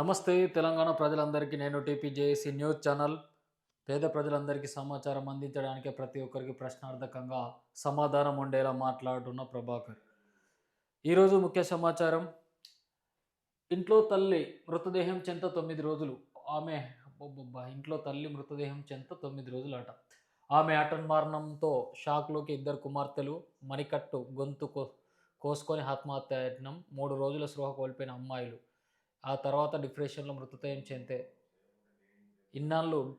నమస్తే తెలంగాణ ప్రజలందరికీ. నేను టీపీజేఏసీ న్యూస్ ఛానల్. పేద ప్రజలందరికీ సమాచారం అందించడానికి ప్రతి ఒక్కరికి ప్రశ్నార్థకంగా సమాధానం ఉండేలా మాట్లాడుతున్న ప్రభాకర్. ఈరోజు ముఖ్య సమాచారం. ఇంట్లో తల్లి మృతదేహం చెంత తొమ్మిది రోజులు. ఆమె ఇంట్లో తల్లి మృతదేహం చెంత తొమ్మిది రోజులు అట ఆమె అటన్మారణంతో షాక్లోకి ఇద్దరు కుమార్తెలు మణికట్టు గొంతు కో కోసుకొని ఆత్మహత్యయత్నం మూడు రోజుల స్పృహ కోల్పోయిన అమ్మాయిలు. ఆ తర్వాత డిప్రెషన్లో మృతదయం చెందితే ఇన్నాళ్ళు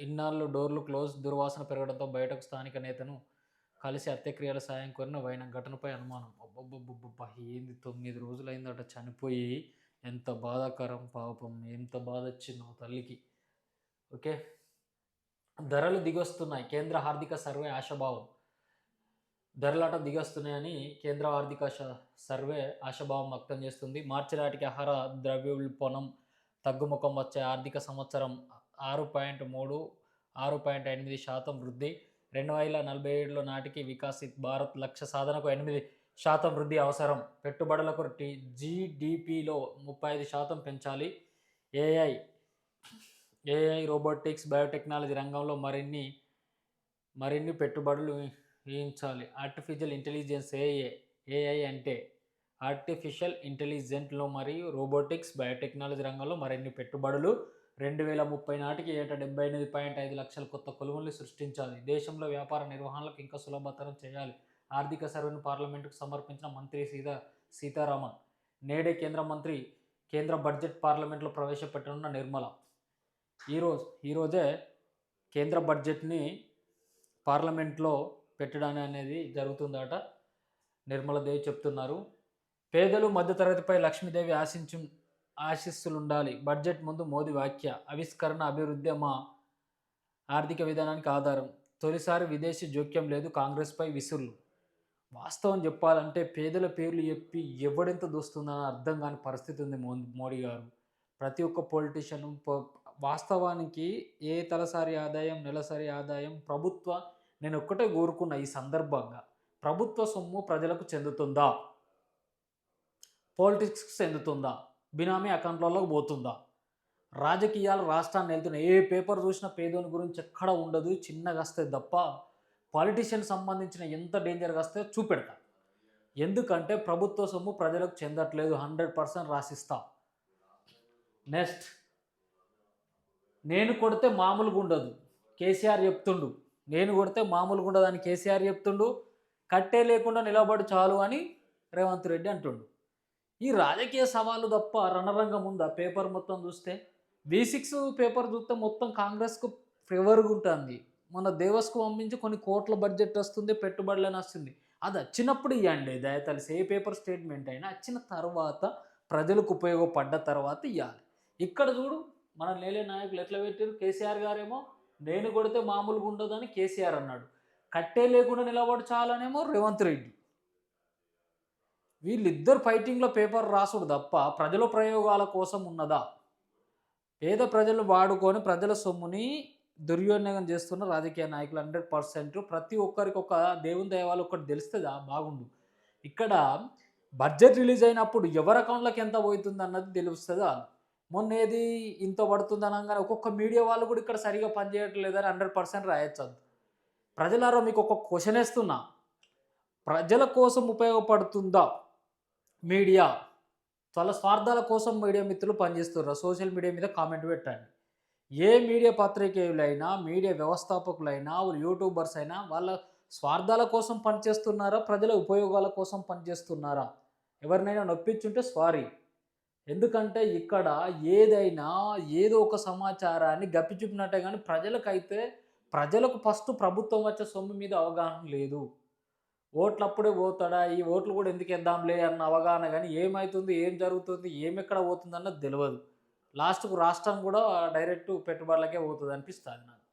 ఇన్నాళ్ళు డోర్లు క్లోజ్ దుర్వాసన పెరగడంతో బయటకు స్థానిక నేతను కలిసి అంత్యక్రియల సాయం కోరిన వైన ఘటనపై అనుమానం. అబ్బబ్బబ్బబ్బబ్బా ఏంది తొమ్మిది రోజులైందట చనిపోయి ఎంత బాధాకరం పాపం ఎంత బాధ వచ్చిందో తల్లికి. ఓకే? ధరలు దిగొస్తున్నాయి. కేంద్ర ఆర్థిక సర్వే ఆశాభావం. ధరలాట దిగొస్తున్నాయని కేంద్ర ఆర్థిక సర్వే ఆశాభావం వ్యక్తం చేస్తుంది. మార్చి నాటికి ఆహార ద్రవ్యోల్బణం తగ్గుముఖం వచ్చే ఆర్థిక సంవత్సరం ఆరు పాయింట్ మూడు ఆరు పాయింట్ ఎనిమిది శాతం వృద్ధి. రెండు వేల నలభై ఏడులో నాటికి వికాసిత్ భారత్ లక్ష్య సాధనకు ఎనిమిది శాతం వృద్ధి అవసరం. పెట్టుబడులకు టీ జీడిపిలో ముప్పై ఐదు శాతం పెంచాలి. ఏఐ ఏఐ రోబోటిక్స్ బయోటెక్నాలజీ రంగంలో మరిన్ని మరిన్ని పెట్టుబడులు వేయించాలి ఆర్టిఫిషియల్ ఇంటెలిజెన్స్ ఏఏ ఏఐ అంటే ఆర్టిఫిషియల్ ఇంటెలిజెంట్లో మరియు రోబోటిక్స్ బయోటెక్నాలజీ రంగంలో మరిన్ని పెట్టుబడులు. రెండు వేల ముప్పై నాటికి ఏటా డెబ్బై ఎనిమిది పాయింట్ ఐదు లక్షల కొత్త కొలువులు సృష్టించాలి. దేశంలో వ్యాపార నిర్వహణలకు ఇంకా సులభతరం చేయాలి. ఆర్థిక సర్వేను పార్లమెంటుకు సమర్పించిన మంత్రి సీతా సీతారామన్. నేడే కేంద్ర మంత్రి కేంద్ర బడ్జెట్ పార్లమెంట్లో ప్రవేశపెట్టనున్న నిర్మల. ఈరోజు ఈరోజే కేంద్ర బడ్జెట్ని పార్లమెంట్లో పెట్టడాన్ని అనేది జరుగుతుందట. నిర్మలదేవి చెప్తున్నారు. పేదలు మధ్యతరగతిపై లక్ష్మీదేవి ఆశించు ఆశీస్సులు ఉండాలి బడ్జెట్ ముందు మోదీ వ్యాఖ్య ఆవిష్కరణ అభివృద్ధి మా ఆర్థిక విధానానికి ఆధారం. తొలిసారి విదేశీ జోక్యం లేదు కాంగ్రెస్పై విసురులు. వాస్తవం చెప్పాలంటే పేదల పేర్లు చెప్పి ఎవడెంత దోస్తుందని అర్థం కాని పరిస్థితి ఉంది మో- మోడీ గారు. ప్రతి ఒక్క పొలిటీషియన్ వాస్తవానికి ఏ తలసరి ఆదాయం నెలసరి ఆదాయం ప్రభుత్వ నేను ఒక్కటే కోరుకున్న ఈ సందర్భంగా ప్రభుత్వ సొమ్ము ప్రజలకు చెందుతుందా? పాలిటిక్స్కి చెందుతుందా? బినామీ అకౌంట్లలోకి పోతుందా? రాజకీయాలు రాష్ట్రాన్ని వెళ్తున్నాయి ఏ పేపర్ చూసినా పేదోని గురించి ఎక్కడ ఉండదు చిన్నగా వస్తే తప్ప పాలిటీషియన్ సంబంధించిన ఎంత డేంజర్గా వస్తే చూపెడతా. ఎందుకంటే ప్రభుత్వ సొమ్ము ప్రజలకు చెందట్లేదు హండ్రెడ్ పర్సెంట్ రాసిస్తా. నెక్స్ట్ నేను కొడితే మామూలుగా ఉండదు. కేసీఆర్ చెప్తుండు నేను కొడితే మామూలుగా ఉండదని కేసీఆర్ చెప్తుండు. కట్టే లేకుండా నిలబడి చాలు అని రేవంత్ రెడ్డి అంటుండు. ఈ రాజకీయ సవాలు తప్ప రణరంగం ఉందా? పేపర్ మొత్తం చూస్తే వి సిక్స్ పేపర్ చూస్తే మొత్తం కాంగ్రెస్కు ఫేవర్గా ఉంటుంది. మన దేవస్కు పంపించి కొన్ని కోట్ల బడ్జెట్ వస్తుంది పెట్టుబడులని వస్తుంది. అది వచ్చినప్పుడు ఇవ్వండి దయతలిసి ఏ పేపర్ స్టేట్మెంట్ అయినా వచ్చిన తర్వాత ప్రజలకు ఉపయోగపడ్డ తర్వాత ఇవ్వాలి ఇక్కడ చూడు మన లేలే నాయకులు ఎట్లా పెట్టారు కేసీఆర్ గారేమో నేను కొడితే మామూలుగా ఉండదని కేసీఆర్ అన్నాడు. కట్టే లేకుండా నిలబడి చాలనేమో రేవంత్ రెడ్డి. వీళ్ళిద్దరు ఫైటింగ్లో పేపర్ రాసుడు తప్ప ప్రజల ప్రయోగాల కోసం ఉన్నదా? పేద ప్రజలు వాడుకొని ప్రజల సొమ్ముని దుర్వినియోగం చేస్తున్న రాజకీయ నాయకులు హండ్రెడ్ పర్సెంట్. ప్రతి ఒక్కరికి ఒక దేవుని దయవాళ్ళు ఒకటి తెలుస్తుందా? బాగుండు. ఇక్కడ బడ్జెట్ రిలీజ్ అయినప్పుడు ఎవరి అకౌంట్లోకి ఎంత పోతుంది అన్నది తెలుస్తుందా? మొన్న ఏది ఇంత పడుతుంది అనగానే ఒక్కొక్క మీడియా వాళ్ళు కూడా ఇక్కడ సరిగా పనిచేయట్లేదని హండ్రెడ్ పర్సెంట్ రాయొచ్చు అది ప్రజలారా మీకు ఒక క్వశ్చన్ వేస్తున్నా. ప్రజల కోసం ఉపయోగపడుతుందా మీడియా? వాళ్ళ స్వార్థాల కోసం మీడియా మిత్రులు పనిచేస్తున్నారు సోషల్ మీడియా మీద కామెంట్ పెట్టండి. ఏ మీడియా పత్రికేయులైనా మీడియా వ్యవస్థాపకులైనా యూట్యూబర్స్ అయినా వాళ్ళ స్వార్థాల కోసం పనిచేస్తున్నారా? ప్రజల ఉపయోగాల కోసం పనిచేస్తున్నారా? ఎవరినైనా నొప్పించుంటే సారీ. ఎందుకంటే ఇక్కడ ఏదైనా ఏదో ఒక సమాచారాన్ని గప్పిచూపినట్టే కానీ ప్రజలకైతే ప్రజలకు ఫస్ట్ ప్రభుత్వం వచ్చే సొమ్ము మీద అవగాహన లేదు. ఓట్లు అప్పుడే పోతాడా? ఈ ఓట్లు కూడా ఎందుకు వేద్దాంలే అన్న అవగాహన కానీ ఏమవుతుంది ఏం జరుగుతుంది? ఏం ఎక్కడ పోతుంది అన్నది తెలియదు లాస్ట్కు రాష్ట్రం కూడా డైరెక్ట్ పెట్టుబడులకే పోతుంది అనిపిస్తుంది నాకు.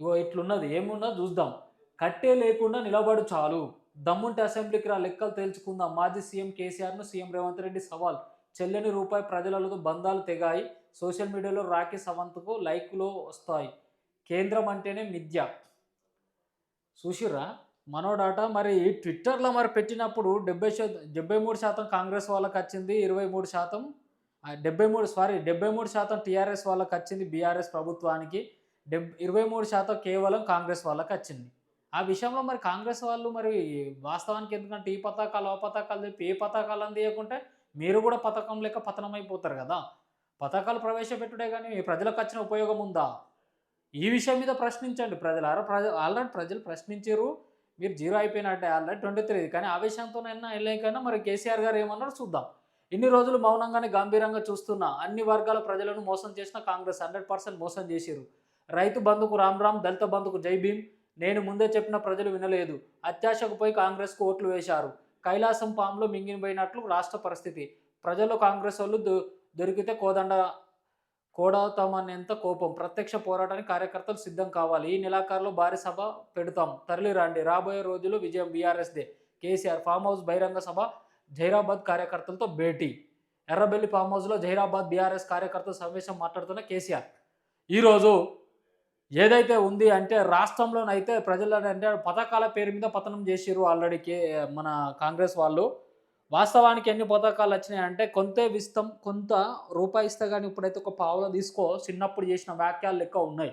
ఇగో ఇట్లున్నది. ఏమున్నా చూద్దాం. కట్టే లేకుండా నిలబడు చాలు. దమ్ముంటే అసెంబ్లీకి రా లెక్కలు తేల్చుకుందాం. మాజీ సీఎం కేసీఆర్ను సీఎం రేవంత్ రెడ్డి సవాల్. చెల్లని రూపాయి ప్రజలతో బంధాలు తెగాయి. సోషల్ మీడియాలో రాఖీ సవంత్కు లైక్లో వస్తాయి. కేంద్రం అంటేనే మిథ్య. చూసిర్రా? మనోడాట. మరి ట్విట్టర్లో మరి పెట్టినప్పుడు డెబ్బై శాతం డెబ్బై మూడు శాతం కాంగ్రెస్ వాళ్ళకి వచ్చింది ఇరవై మూడు శాతం డెబ్బై మూడు సారీ డెబ్బై మూడు శాతం టీఆర్ఎస్ వాళ్ళకి వచ్చింది బీఆర్ఎస్ ప్రభుత్వానికి. డెబ్ ఇరవై మూడు శాతం కేవలం కాంగ్రెస్ వాళ్ళకి వచ్చింది. ఆ విషయంలో మరి కాంగ్రెస్ వాళ్ళు మరి వాస్తవానికి ఎందుకంటే ఈ పతాకాలు ఆ పతాకాలు చెప్పి ఏ పతాకాలు అందియకుంటే మీరు కూడా పథకం లెక్క పతనమైపోతారు కదా. పథకాలు ప్రవేశపెట్టుడే కానీ ప్రజలకు వచ్చిన ఉపయోగం ఉందా? ఈ విషయం మీద ప్రశ్నించండి ప్రజలారా. ప్రజ ఆల్రెడీ ప్రజలు ప్రశ్నించారు. మీరు జీరో అయిపోయినట్టే ఆల్రెడీ ట్వంటీ త్రీ. కానీ ఆవేశంతోనైనా వెళ్ళకైనా మరి కేసీఆర్ గారు ఏమన్నారు చూద్దాం. ఇన్ని రోజులు మౌనంగానే గంభీరంగా చూస్తున్న అన్ని వర్గాల ప్రజలను మోసం చేసిన కాంగ్రెస్ హండ్రెడ్ పర్సెంట్ మోసం చేసిరు రైతు బంధుకు రామ్ రామ్ దళిత బంధుకు జై భీమ్ నేను ముందే చెప్పిన ప్రజలు వినలేదు. అత్యాశకు పోయి కాంగ్రెస్కు ఓట్లు వేశారు. కైలాసం పాములో మింగిపోయినట్లు రాష్ట్ర పరిస్థితి. ప్రజలు కాంగ్రెస్ వాళ్ళు దొ దొరికితే కోదండ కోడతామనేంత కోపం. ప్రత్యక్ష పోరాటానికి కార్యకర్తలు సిద్ధం కావాలి. ఈ నెలాఖరులో భారీ సభ పెడతాం. తరలి రండి. రాబోయే రోజుల్లో విజయం బీఆర్ఎస్దే కేసీఆర్ ఫామ్ హౌస్ బహిరంగ సభ జైరాబాద్ కార్యకర్తలతో భేటీ. ఎర్రబెల్లి ఫామ్ హౌస్లో జైరాబాద్ బీఆర్ఎస్ కార్యకర్తల సమావేశం మాట్లాడుతున్న కేసీఆర్. ఈరోజు ఏదైతే ఉంది అంటే రాష్ట్రంలోనైతే ప్రజలను పథకాల పేరు మీద పతనం చేసిర్రు ఆల్రెడీ మన కాంగ్రెస్ వాళ్ళు. వాస్తవానికి ఎన్ని పథకాలు వచ్చినాయి అంటే కొంత విస్తం కొంత రూపాయి ఇస్తే కానీ ఇప్పుడైతే ఒక పావులో తీసుకో చిన్నప్పుడు చేసిన వాక్యాలు లెక్క ఉన్నాయి.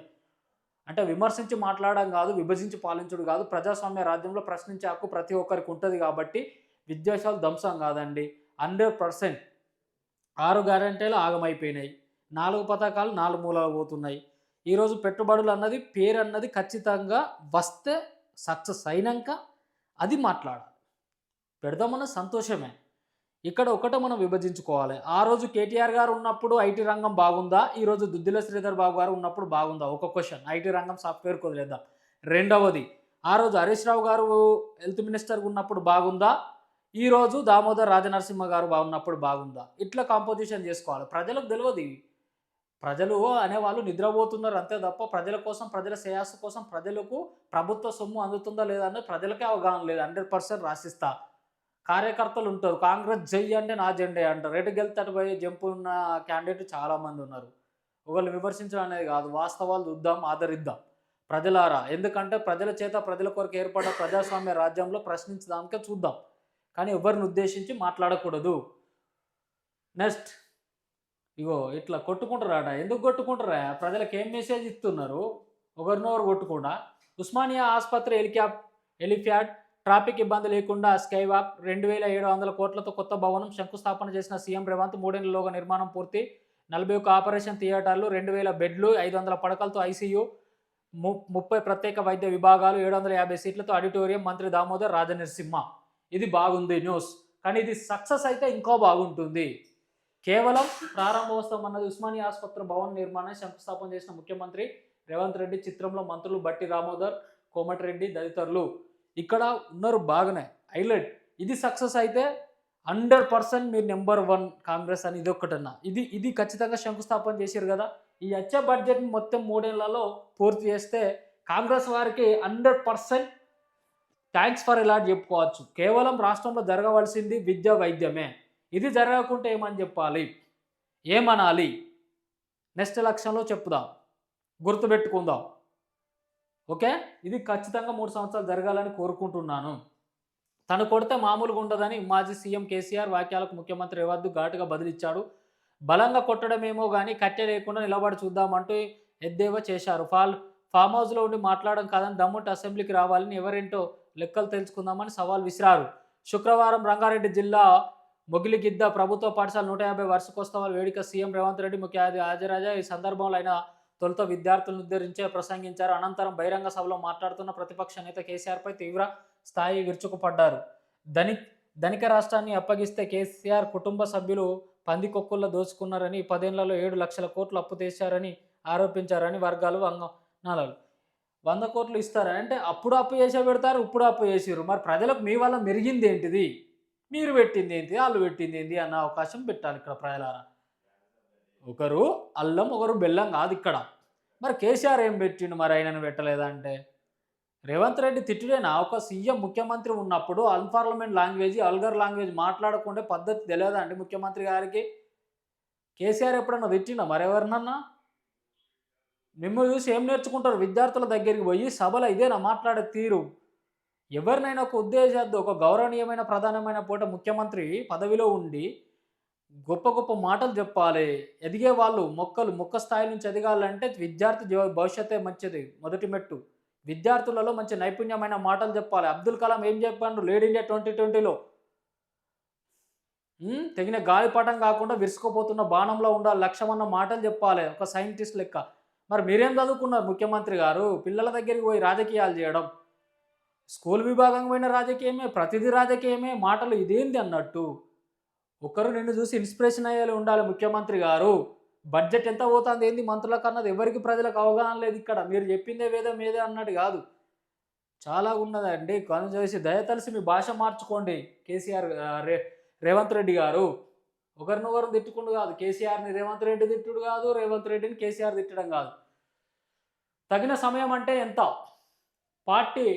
అంటే విమర్శించి మాట్లాడడం కాదు విభజించి పాలించుడు కాదు ప్రజాస్వామ్య రాజ్యంలో ప్రశ్నించే హక్కు ప్రతి ఒక్కరికి ఉంటుంది కాబట్టి విద్వేషాలు ధ్వంసం కాదండి. Hundred percent. ఆరు గ్యారంటీలు ఆగమైపోయినాయి. నాలుగు పథకాలు నాలుగు మూలాలు పోతున్నాయి. ఈరోజు పెట్టుబడులు అన్నది పేరు అన్నది ఖచ్చితంగా వస్తే సక్సెస్ అయినాక అది మాట్లాడాలి. పెడదామన్న సంతోషమే. ఇక్కడ ఒకటే మనం విభజించుకోవాలి. ఆ రోజు కేటీఆర్ గారు ఉన్నప్పుడు ఐటీ రంగం బాగుందా? ఈరోజు దుద్దిల శ్రీధర్ బాబు గారు ఉన్నప్పుడు బాగుందా? ఒక క్వశ్చన్. ఐటీ రంగం సాఫ్ట్వేర్ వదిలేద్దాం. రెండవది ఆ రోజు హరీష్ రావు గారు హెల్త్ మినిస్టర్ ఉన్నప్పుడు బాగుందా? ఈరోజు దామోదర్ రాజనరసింహ గారు బాగున్నప్పుడు బాగుందా? ఇట్లా కాంపోజిషన్ చేసుకోవాలి. ప్రజలకు తెలియదు ఇవి. ప్రజలు అనేవాళ్ళు నిద్రపోతున్నారు అంతే తప్ప ప్రజల కోసం ప్రజల శ్రేయస్సు కోసం ప్రజలకు ప్రభుత్వ సొమ్ము అందుతుందా లేదా అనేది ప్రజలకే అవగాహన లేదు. హండ్రెడ్ పర్సెంట్ రాసిస్తా. కార్యకర్తలు ఉంటారు. కాంగ్రెస్ జై అంటే నా జెండే అంటారు. ఎటు గెలుతాడు పోయి జంపు ఉన్న క్యాండిడేట్ చాలామంది ఉన్నారు. ఒకళ్ళు విమర్శించడం అనేది కాదు. వాస్తవాలు చూద్దాం ఆదరిద్దాం. ప్రజలారా ఎందుకంటే ప్రజల చేత ప్రజల కొరకు ఏర్పడ్డ ప్రజాస్వామ్య రాజ్యంలో ప్రశ్నించడానికే చూద్దాం. కానీ ఎవరిని ఉద్దేశించి మాట్లాడకూడదు. నెక్స్ట్. ఇగో ఇట్లా కొట్టుకుంటారాట ఎందుకు కొట్టుకుంటారా? ప్రజలకు ఏం మెసేజ్ ఇస్తున్నారు? ఒకరినొకరు కొట్టుకుండా? ఉస్మానియా ఆసుపత్రి హెలిక్యాప్ హెలిఫ్యాడ్ ట్రాఫిక్ ఇబ్బంది లేకుండా స్కైవాక్ రెండు వేల ఏడు వందల కోట్లతో కొత్త భవనం శంకుస్థాపన చేసిన సీఎం రేవంత్ మూడేళ్ళలోగా నిర్మాణం పూర్తి. నలభై ఒక్క ఆపరేషన్ థియేటర్లు రెండు వేల బెడ్లు ఐదు వందల పడకలతో ఐసీయూ ము ముప్పై ప్రత్యేక వైద్య విభాగాలు ఏడు వందల యాభై సీట్లతో ఆడిటోరియం మంత్రి దామోదర్ రాజనరసింహ. ఇది బాగుంది న్యూస్. కానీ ఇది సక్సెస్ అయితే ఇంకో బాగుంటుంది. కేవలం ప్రారంభోత్సవం అన్నది ఉస్మానియా ఆసుపత్రి భవన నిర్మాణాన్ని శంకుస్థాపన చేసిన ముఖ్యమంత్రి రేవంత్ రెడ్డి చిత్రంలో మంత్రులు బట్టి రామోదర్ కోమటిరెడ్డి తదితరులు ఇక్కడ ఉన్నారు బాగానే. హైలైట్. ఇది సక్సెస్ అయితే హండ్రెడ్ పర్సెంట్ మీరు నెంబర్ వన్ కాంగ్రెస్ అని ఇది ఒక్కటన్నా. ఇది ఇది ఖచ్చితంగా శంకుస్థాపన చేశారు కదా. ఈ వచ్చే బడ్జెట్ని మొత్తం మూడేళ్ళలో పూర్తి చేస్తే కాంగ్రెస్ వారికి హండ్రెడ్ పర్సెంట్ థ్యాంక్స్ ఫర్ ఇలాంటి చెప్పుకోవచ్చు. కేవలం రాష్ట్రంలో జరగవలసింది విద్య వైద్యమే. ఇది జరగకుండా ఏమని చెప్పాలి? ఏమనాలి? నెక్స్ట్ ఎలక్షన్లో చెప్పుదాం. గుర్తుపెట్టుకుందాం. ఓకే? ఇది ఖచ్చితంగా మూడు సంవత్సరాలు జరగాలని కోరుకుంటున్నాను. తను కొడితే మామూలుగా ఉండదని మాజీ సీఎం కేసీఆర్ వాక్యాలకు ముఖ్యమంత్రి రేవంత్ ఘాటుగా బదిలిచ్చాడు. బలంగా కొట్టడమేమో కానీ కట్టె లేకుండా నిలబడి చూద్దామంటూ ఎద్దేవా చేశారు. ఫాల్ ఫామ్ హౌస్లో ఉండి మాట్లాడడం కాదని దమ్ముంటి అసెంబ్లీకి రావాలని ఎవరేంటో లెక్కలు తెలుసుకుందామని సవాల్ విసిరారు. శుక్రవారం రంగారెడ్డి జిల్లా మొగిలిగిద్ద ప్రభుత్వ పాఠశాల నూట యాభై వార్షికోత్సవాల వేడుక సీఎం రేవంత్ రెడ్డి ముఖ్య హాజరాజా ఈ సందర్భంలో ఆయన తొలుత విద్యార్థులను ఉద్ధరించే ప్రసంగించారు. అనంతరం బహిరంగ సభలో మాట్లాడుతున్న ప్రతిపక్ష నేత కేసీఆర్పై తీవ్ర స్థాయి విరుచుకుపడ్డారు. ధని ధనిక రాష్ట్రాన్ని అప్పగిస్తే కేసీఆర్ కుటుంబ సభ్యులు పందికొక్కుల్లో దోచుకున్నారని పదేళ్ళలో ఏడు లక్షల కోట్లు అప్పు తెచ్చారని ఆరోపించారని వర్గాలు వంగనాలు వంద కోట్లు ఇస్తారని అంటే అప్పుడు అప్పు చేసే పెడతారు ఇప్పుడు అప్పు చేసారు మరి ప్రజలకు మీ వల్ల మెరిగింది ఏంటిది? మీరు పెట్టింది ఏంటి? వాళ్ళు పెట్టింది ఏంటి? అన్న అవకాశం పెట్టాలి ఇక్కడ ప్రజలారా. ఒకరు అల్లం ఒకరు బెల్లం కాదు ఇక్కడ. మరి కేసీఆర్ ఏం పెట్టిండు మరి ఆయనను పెట్టలేదా అంటే? రేవంత్ రెడ్డి తిట్టుడేనా? ఒక సీఎం ముఖ్యమంత్రి ఉన్నప్పుడు అన్పార్లమెంట్ లాంగ్వేజ్ అల్గర్ లాంగ్వేజ్ మాట్లాడకుండా పద్ధతి తెలియదా అండి ముఖ్యమంత్రి గారికి? కేసీఆర్ ఎప్పుడన్నా తిట్టినా మరెవరినన్నా మిమ్మల్ని చూసి ఏం నేర్చుకుంటారు? విద్యార్థుల దగ్గరికి పోయి సభలో ఇదేనా మాట్లాడే తీరు? ఎవరినైనా ఒక ఉద్దేశద్దు ఒక గౌరవనీయమైన ప్రధానమైన పూట ముఖ్యమంత్రి పదవిలో ఉండి గొప్ప గొప్ప మాటలు చెప్పాలి. ఎదిగే వాళ్ళు మొక్కలు మొక్క స్థాయి నుంచి ఎదగాలంటే విద్యార్థి జీవ భవిష్యత్తే మంచిది. మొదటి మెట్టు. విద్యార్థులలో మంచి నైపుణ్యమైన మాటలు చెప్పాలి. అబ్దుల్ కలాం ఏం చెప్పాడు? లేడ్ ఇండియా ట్వంటీ ట్వంటీలో. తెగిన గాలిపటం కాకుండా విరుచుకుపోతున్న బాణంలో ఉండాలి. లక్ష్యం అన్న మాటలు చెప్పాలి. ఒక సైంటిస్ట్ లెక్క. మరి మీరేం చదువుకున్నారు ముఖ్యమంత్రి గారు? పిల్లల దగ్గరికి పోయి రాజకీయాలు చేయడం. స్కూల్ విభాగం పోయిన రాజకీయమే ప్రతిదీ రాజకీయమే మాటలు ఇదేంది అన్నట్టు. ఒకరు నిన్ను చూసి ఇన్స్పిరేషన్ అయ్యేలా ఉండాలి ముఖ్యమంత్రి గారు. బడ్జెట్ ఎంత పోతుంది ఏంది? మంత్రులకు అన్నది ఎవరికి ప్రజలకు అవగాహన లేదు ఇక్కడ. మీరు చెప్పిందే వేదం ఏదే అన్నట్టు కాదు. చాలా ఉన్నదండి. కను చేసి దయతలిసి మీ భాష మార్చుకోండి కేసీఆర్ రే రేవంత్ రెడ్డి గారు. ఒకరినొకరు తిట్టుకుండు కాదు. కేసీఆర్ని రేవంత్ రెడ్డి తిట్టుడు కాదు రేవంత్ రెడ్డిని కేసీఆర్ తిట్టడం కాదు. తగిన సమయం అంటే ఎంత? పార్టీ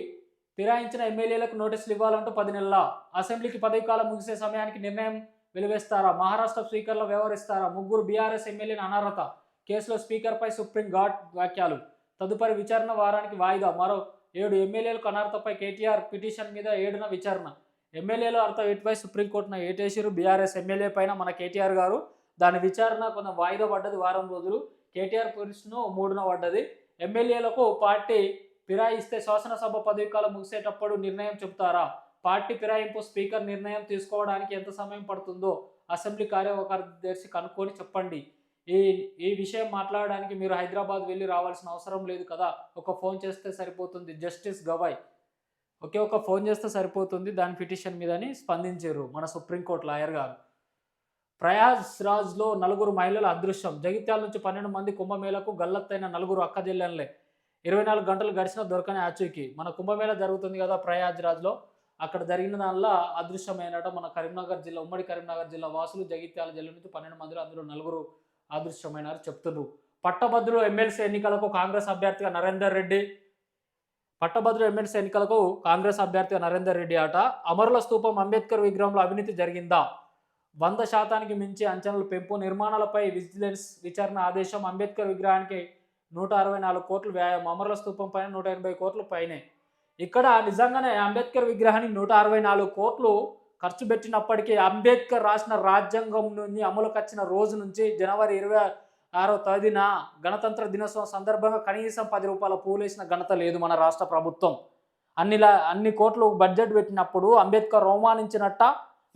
ఫిరాయించిన ఎమ్మెల్యేలకు నోటీసులు ఇవ్వాలంటూ పది నెలల. అసెంబ్లీకి పదవి కాలం ముగిసే సమయానికి నిర్ణయం వెలువేస్తారా? మహారాష్ట్ర స్పీకర్లో వ్యవహరిస్తారా? ముగ్గురు బీఆర్ఎస్ ఎమ్మెల్యేల అనర్హత. కేసులో స్పీకర్పై సుప్రీం ఘాట్ వ్యాఖ్యలు. తదుపరి విచారణ వారానికి వాయిదా. మరో ఏడు ఎమ్మెల్యేలకు అనర్హతపై కేటీఆర్ పిటిషన్ మీద ఏడున విచారణ. ఎమ్మెల్యేలు అర్థం ఎటుపై సుప్రీంకోర్టున ఏటేసిరు బీఆర్ఎస్ ఎమ్మెల్యే పైన మన కేటీఆర్ గారు. దాని విచారణ కొంత వాయిదా పడ్డది వారం రోజులు. కేటీఆర్ పిటిషన్ మూడున పడ్డది. ఎమ్మెల్యేలకు పార్టీ ఫిరాయిస్తే శాసనసభ పదవి కాలం ముగిసేటప్పుడు నిర్ణయం చెబుతారా? పార్టీ ఫిరాయింపు స్పీకర్ నిర్ణయం తీసుకోవడానికి ఎంత సమయం పడుతుందో అసెంబ్లీ కార్యదర్శి కనుక్కొని చెప్పండి. ఈ ఈ విషయం మాట్లాడడానికి మీరు హైదరాబాద్ వెళ్ళి రావాల్సిన అవసరం లేదు కదా? ఒక ఫోన్ చేస్తే సరిపోతుంది. జస్టిస్ గవాయ్. ఒకే ఒక ఫోన్ చేస్తే సరిపోతుంది. దాని పిటిషన్ మీదని స్పందించారు మన సుప్రీంకోర్టు లాయర్ గారు. ప్రయాస్ రాజ్లో నలుగురు మహిళల అదృశ్యం. జగిత్యాల నుంచి పన్నెండు మంది కుంభమేళకు గల్లత్తైన నలుగురు అక్కజెల్లెన్లే. ఇరవై నాలుగు గంటలు గడిచిన దొరకని ఆచూకీ మన కుంభమేళ జరుగుతుంది కదా ప్రయాజ్రాజ్లో అక్కడ జరిగిన దానిలో అదృశ్యమైనట మన కరీంనగర్ జిల్లా ఉమ్మడి కరీంనగర్ జిల్లా వాసులు జగిత్యాల జిల్లా నుంచి పన్నెండు మందిలో అందులో నలుగురు అదృశ్యమైనారు చెప్తున్నారు. పట్టభద్రులు ఎమ్మెల్సీ ఎన్నికలకు కాంగ్రెస్ అభ్యర్థిగా నరేందర్ రెడ్డి. పట్టభద్రులు ఎమ్మెల్సీ ఎన్నికలకు కాంగ్రెస్ అభ్యర్థిగా నరేందర్ రెడ్డి ఆట. అమరుల స్తూపం అంబేద్కర్ విగ్రహంలో అవినీతి జరిగిందా? వంద శాతానికి మించి అంచనాలు పెంపు నిర్మాణాలపై విజిలెన్స్ విచారణ ఆదేశం అంబేద్కర్ విగ్రహానికి నూట అరవై నాలుగు కోట్లు వ్యాయామం అమరుల స్తూపం పైన నూట ఎనభై కోట్లు పైనే. ఇక్కడ నిజంగానే అంబేద్కర్ విగ్రహానికి నూట అరవై నాలుగు కోట్లు ఖర్చు పెట్టినప్పటికీ అంబేద్కర్ రాసిన రాజ్యాంగం నుంచి అమలుకి వచ్చిన రోజు నుంచి జనవరి ఇరవై ఆరో తేదీన గణతంత్ర దినోత్సవం సందర్భంగా కనీసం పది రూపాయల పూలేసిన ఘనత లేదు మన రాష్ట్ర ప్రభుత్వం. అన్నిలా అన్ని కోట్లు బడ్జెట్ పెట్టినప్పుడు అంబేద్కర్ అవమానించినట్ట?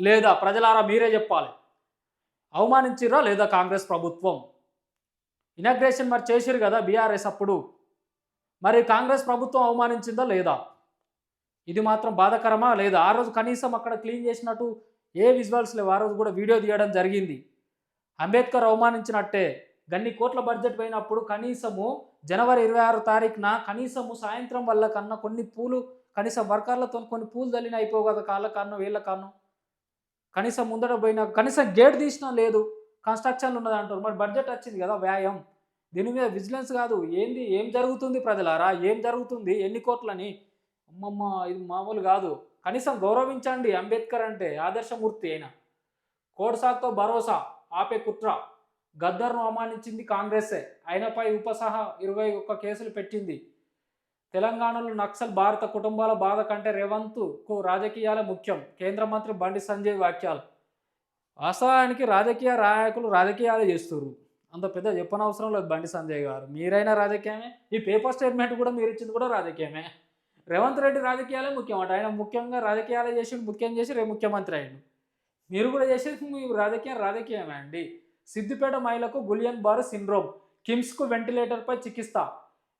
లేదా ప్రజలారా మీరే చెప్పాలి. అవమానించిరా లేదా కాంగ్రెస్ ప్రభుత్వం? ఇనాగ్రేషన్ మరి చేసిరు కదా బీఆర్ఎస్ అప్పుడు. మరి కాంగ్రెస్ ప్రభుత్వం అవమానించిందా లేదా? ఇది మాత్రం బాధాకరమా లేదా? ఆ రోజు కనీసం అక్కడ క్లీన్ చేసినట్టు ఏ విజువల్స్ లేవు. ఆ రోజు కూడా వీడియో తీయడం జరిగింది. అంబేద్కర్ అవమానించినట్టే. గన్ని కోట్ల బడ్జెట్ పోయినప్పుడు కనీసము జనవరి ఇరవై ఆరు తారీఖున కనీసము సాయంత్రం వల్ల కన్నా కొన్ని పూలు కనీసం వర్కర్లతో కొన్ని పూలు తల్లిన అయిపోవు కదా కాళ్ళ కారణం వీళ్ళ కారణం కనీసం ముందర పోయిన కనీసం గేట్ తీసినా లేదు. కన్స్ట్రక్షన్లు ఉన్నది అంటారు. మరి బడ్జెట్ వచ్చింది కదా వ్యాయం. దీని మీద విజిలెన్స్ కాదు. ఏంది? ఏం జరుగుతుంది ప్రజలారా? ఏం జరుగుతుంది? ఎన్ని కోట్లని? అమ్మమ్మ ఇది మామూలు కాదు. కనీసం గౌరవించండి అంబేద్కర్ అంటే ఆదర్శమూర్తి అయిన. కోడ్సాక్తో భరోసా ఆపే కుట్ర. గద్దర్ను అవమానించింది కాంగ్రెసే. ఆయనపై ఉపసహ ఇరవై ఒక్క కేసులు పెట్టింది. తెలంగాణలో నక్సల్ భారత కుటుంబాల బాధ కంటే రేవంత్కు రాజకీయాలే ముఖ్యం. కేంద్ర మంత్రి బండి సంజయ్ వ్యాఖ్యలు. వాస్తవానికి రాజకీయ నాయకులు రాజకీయాలు చేస్తారు అంత పెద్ద చెప్పనవసరం లేదు బండి సంజయ్ గారు. మీరైనా రాజకీయమే? ఈ పేపర్ స్టేట్మెంట్ కూడా మీరు ఇచ్చింది కూడా రాజకీయమే. రేవంత్ రెడ్డి రాజకీయాలే ముఖ్యం. అంట ఆయన ముఖ్యంగా రాజకీయాలే చేసి ముఖ్యం చేసి రేపు ముఖ్యమంత్రి అయ్యాడు. మీరు కూడా చేసేది మీ రాజకీయం రాజకీయమే అండి. సిద్దిపేట మహిళకు గులియన్ బార్ సిండ్రోమ్. కిమ్స్కు వెంటిలేటర్పై చికిత్స.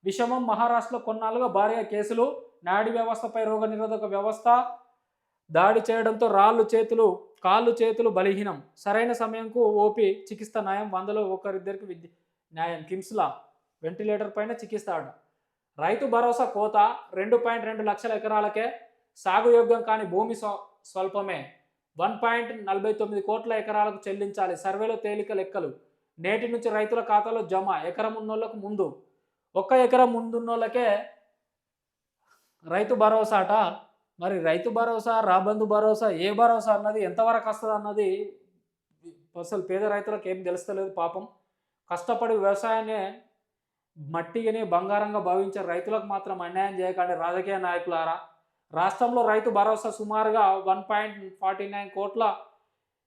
విషమం మహారాష్ట్రలో కొన్నాళ్ళుగా భారీగా కేసులు. నాడీ వ్యవస్థపై రోగ నిరోధక వ్యవస్థ. దాడి చేయడంతో రాళ్ళు చేతులు కాళ్ళు చేతులు బలహీనం. సరైన సమయంకు ఓపి చికిత్స న్యాయం. వందలో ఒకరిద్దరికి విద్య న్యాయం. కిమ్స్లా వెంటిలేటర్ పైన చికిత్స ఆడ రైతు భరోసా కోత రెండు పాయింట్ రెండు లక్షల ఎకరాలకే సాగు యోగ్యం కాని భూమి స్వ స్వల్పమే. వన్ పాయింట్ నలభై తొమ్మిది కోట్ల ఎకరాలకు చెల్లించాలి. సర్వేలో తేలిక లెక్కలు. నేటి నుంచి రైతుల ఖాతాలో జమ. ఎకరం ఉన్నోళ్ళకు ముందు. ఒక్క ఎకరం ముందున్నోళ్ళకే రైతు భరోసాట మరి రైతు భరోసా రాబందు భరోసా ఏ భరోసా అన్నది ఎంతవరకు వస్తుంది అన్నది అసలు పేద రైతులకు ఏం తెలుస్తలేదు పాపం. కష్టపడి వ్యవసాయాన్ని మట్టిని బంగారంగా భావించే రైతులకు మాత్రం అన్యాయం చేయకండి రాజకీయ నాయకులారా. రాష్ట్రంలో రైతు భరోసా సుమారుగా వన్ పాయింట్ ఫార్టీ నైన్ కోట్ల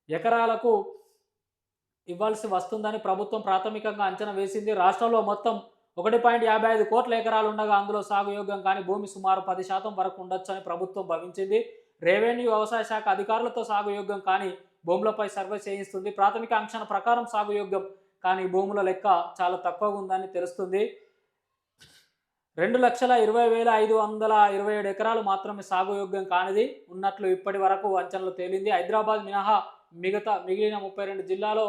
ఎకరాలకు ఇవ్వాల్సి వస్తుందని ప్రభుత్వం ప్రాథమికంగా అంచనా వేసింది. రాష్ట్రంలో మొత్తం ఒకటి పాయింట్ యాభై ఐదు కోట్ల ఎకరాలు ఉండగా అందులో సాగు యోగ్యం కానీ భూమి సుమారు పది శాతం వరకు ఉండొచ్చని ప్రభుత్వం భావించింది. రెవెన్యూ వ్యవసాయ శాఖ అధికారులతో సాగు యోగ్యం కానీ భూములపై సర్వే చేయిస్తుంది. ప్రాథమిక అంశాల ప్రకారం సాగు యోగ్యం కానీ భూముల లెక్క చాలా తక్కువగా ఉందని తెలుస్తుంది. రెండు లక్షల ఇరవై వేల ఐదు వందల ఇరవై ఏడు ఎకరాలు మాత్రమే సాగు యోగ్యం కానిది ఉన్నట్లు ఇప్పటి వరకు అంచనాలు తేలింది. హైదరాబాద్ మినహా మిగతా మిగిలిన ముప్పై రెండు జిల్లాలో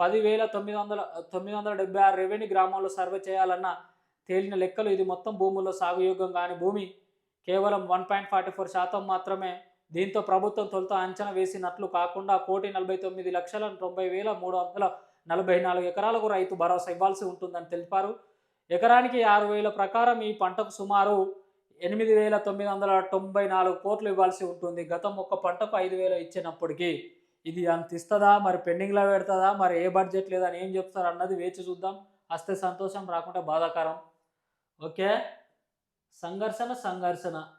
పదివేల తొమ్మిది వందల తొమ్మిది వందల డెబ్బై ఆరు రెవెన్యూ గ్రామాల్లో సర్వే చేయాలన్న తేలిన లెక్కలు ఇది మొత్తం భూముల్లో సాగు యోగ్యం కాని భూమి. కేవలం వన్ పాయింట్ ఫార్టీ ఫోర్ శాతం మాత్రమే దీంతో ప్రభుత్వం తొలుత అంచనా వేసినట్లు కాకుండా కోటి నలభై తొమ్మిది లక్షల తొంభై వేల మూడు వందల నలభై నాలుగు ఎకరాలకు రైతు భరోసా ఇవ్వాల్సి ఉంటుందని తెలిపారు. ఎకరానికి ఆరు వేల ప్రకారం ఈ పంటకు సుమారు ఎనిమిది వేల తొమ్మిది వందల తొంభై నాలుగు కోట్లు ఇవ్వాల్సి ఉంటుంది. గతం ఒక్క పంటకు ఐదు వేలు ఇచ్చినప్పటికీ ఇది అంత ఇస్తుందా? మరి పెండింగ్లో పెడుతుందా? మరి ఏ బడ్జెట్ లేదా అని ఏం చెప్తారు అన్నది వేచి చూద్దాం. వస్తే సంతోషం రాకుండా బాధాకరం. ఓకే? సంఘర్షణ సంఘర్షణ.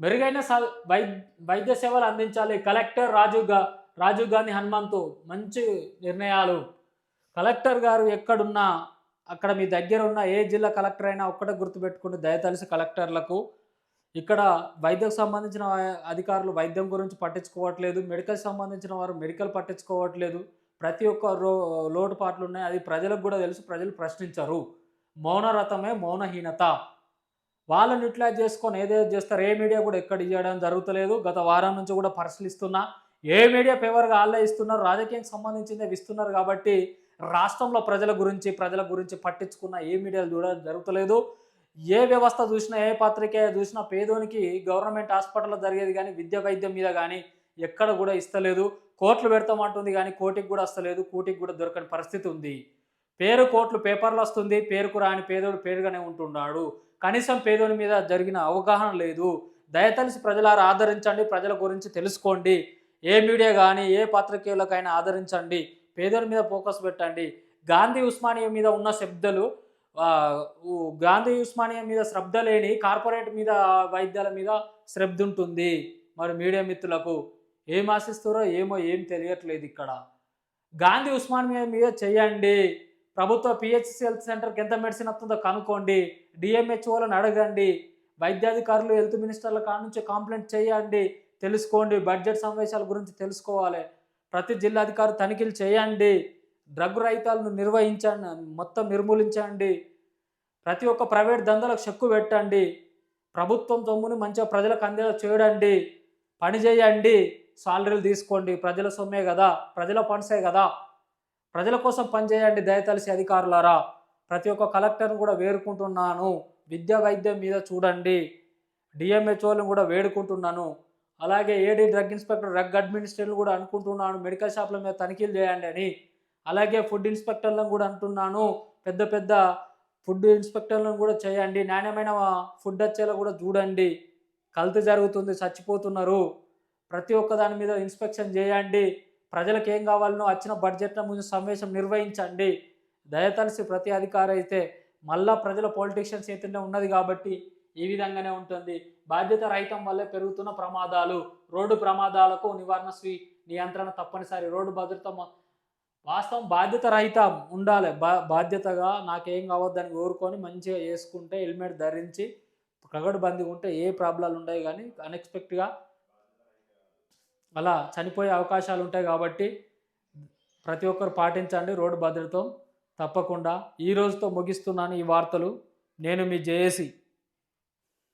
మెరుగైన స- వై వైద్య సేవలు అందించాలి. కలెక్టర్ రాజీవ్గా రాజీవ్ గాంధీ హనుమంతు. మంచి నిర్ణయాలు. కలెక్టర్ గారు ఎక్కడున్నా అక్కడ మీ దగ్గర ఉన్న ఏ జిల్లా కలెక్టర్ అయినా ఒక్కటే గుర్తుపెట్టుకుని దయతలిసి కలెక్టర్లకు. ఇక్కడ వైద్యకు సంబంధించిన అధికారులు వైద్యం గురించి పట్టించుకోవట్లేదు మెడికల్ సంబంధించిన వారు మెడికల్ పట్టించుకోవట్లేదు. ప్రతి ఒక్క రో లోటుపాట్లు ఉన్నాయి అది ప్రజలకు కూడా తెలుసు ప్రజలు ప్రశ్నించరు. మౌనరథమే మౌనహీనత. వాళ్ళని ఇట్లా చేసుకొని ఏదేదో చేస్తారు ఏ మీడియా కూడా ఎక్కడ ఇవ్వడం జరుగుతలేదు. గత వారం నుంచి కూడా పరిశీలిస్తున్నా. ఏ మీడియా ఫేవర్గా వాళ్ళే ఇస్తున్నారు రాజకీయానికి సంబంధించిందే ఇస్తున్నారు కాబట్టి రాష్ట్రంలో ప్రజల గురించి ప్రజల గురించి పట్టించుకున్న ఏ మీడియాలు చూడడం జరుగుతలేదు. ఏ వ్యవస్థ చూసినా ఏ పత్రిక చూసినా పేదోనికి గవర్నమెంట్ హాస్పిటల్లో జరిగేది కానీ విద్య వైద్యం మీద కానీ ఎక్కడ కూడా ఇస్తలేదు. కోట్లు పెడతామంటుంది కానీ కోటికి కూడా వస్తలేదు. కూటికి కూడా దొరకని పరిస్థితి ఉంది. పేరు కోట్లు పేపర్లు వస్తుంది. పేరుకు రాని పేదోడు పేరుగానే ఉంటున్నాడు. కనీసం పేదోని మీద జరిగిన అవగాహన లేదు. దయతలిసి ప్రజలారా ఆదరించండి. ప్రజల గురించి తెలుసుకోండి. ఏ మీడియా కానీ ఏ పత్రికలకైనా ఆదరించండి. పేదల మీద ఫోకస్ పెట్టండి. గాంధీ ఉస్మానియా మీద ఉన్న శబ్దాలు గాంధీ ఉస్మానియా మీద శ్రద్ధ లేని కార్పొరేట్ మీద వైద్యాల మీద శ్రద్ధ ఉంటుంది. మరి మీడియా మిత్రులకు ఏం ఆశిస్తారో ఏమో ఏం తెలియట్లేదు ఇక్కడ. గాంధీ ఉస్మానియా మీద చేయండి. ప్రభుత్వ పిహెచ్సి హెల్త్ సెంటర్కి ఎంత మెడిసిన్ వస్తుందో కనుక్కోండి. డిఎంహెచ్ఓలను అడగండి. వైద్యాధికారులు హెల్త్ మినిస్టర్ల కాడ నుంచి కంప్లైంట్ చేయండి. తెలుసుకోండి. బడ్జెట్ సమావేశాల గురించి తెలుసుకోవాలి. ప్రతి జిల్లాధికారు తనిఖీలు చేయండి. డ్రగ్ రహితాలను నిర్వహించండి మొత్తం నిర్మూలించండి. ప్రతి ఒక్క ప్రైవేట్ దందాలకు చెక్కు పెట్టండి. ప్రభుత్వం సొమ్ముని మంచిగా ప్రజలకు అందేలా చేయడండి పని చేయండి. సాలరీలు తీసుకోండి. ప్రజల సొమ్మే కదా ప్రజల ఫండ్సే కదా. ప్రజల కోసం పనిచేయండి దయతలిసి అధికారులారా. ప్రతి ఒక్క కలెక్టర్ని కూడా వేడుకుంటున్నాను. విద్యా వైద్యం మీద చూడండి. డిఎంహెచ్ఓలను కూడా వేడుకుంటున్నాను. అలాగే ఏడీ డ్రగ్ ఇన్స్పెక్టర్ డ్రగ్ అడ్మినిస్ట్రేటర్లు కూడా అనుకుంటున్నాను. మెడికల్ షాప్ల మీద తనిఖీలు చేయండి అని. అలాగే ఫుడ్ ఇన్స్పెక్టర్లను కూడా అంటున్నాను. పెద్ద పెద్ద ఫుడ్ ఇన్స్పెక్టర్లను కూడా చేయండి. నాణ్యమైన ఫుడ్ వచ్చేలా కూడా చూడండి. కల్తీ జరుగుతుంది చచ్చిపోతున్నారు. ప్రతి ఒక్క దాని మీద ఇన్స్పెక్షన్ చేయండి. ప్రజలకు ఏం కావాలనో వచ్చిన బడ్జెట్ల ముందు సమావేశం నిర్వహించండి. దయతలిసి ప్రతి అధికారి అయితే మళ్ళా ప్రజల పొలిటీషియన్స్ చేతుండే ఉన్నది కాబట్టి ఈ విధంగానే ఉంటుంది. బాధ్యత రహితం వల్లే పెరుగుతున్న ప్రమాదాలు రోడ్డు ప్రమాదాలకు నివారణ స్వీ నియంత్రణ తప్పనిసరి. రోడ్డు భద్రత వాస్తవం బాధ్యత రహిత ఉండాలి. బా బాధ్యతగా నాకేం కావద్దని కోరుకొని మంచిగా వేసుకుంటే హెల్మెట్ ధరించి ప్రగడు బంది ఉంటే ఏ ప్రాబ్లాలు ఉండవు కానీ అన్ఎక్స్పెక్ట్గా అలా చనిపోయే అవకాశాలు ఉంటాయి కాబట్టి ప్రతి ఒక్కరు పాటించండి రోడ్డు భద్రత తప్పకుండా. ఈ రోజుతో ముగిస్తున్నాను ఈ వార్తలు. నేను మీ జేఏసీ.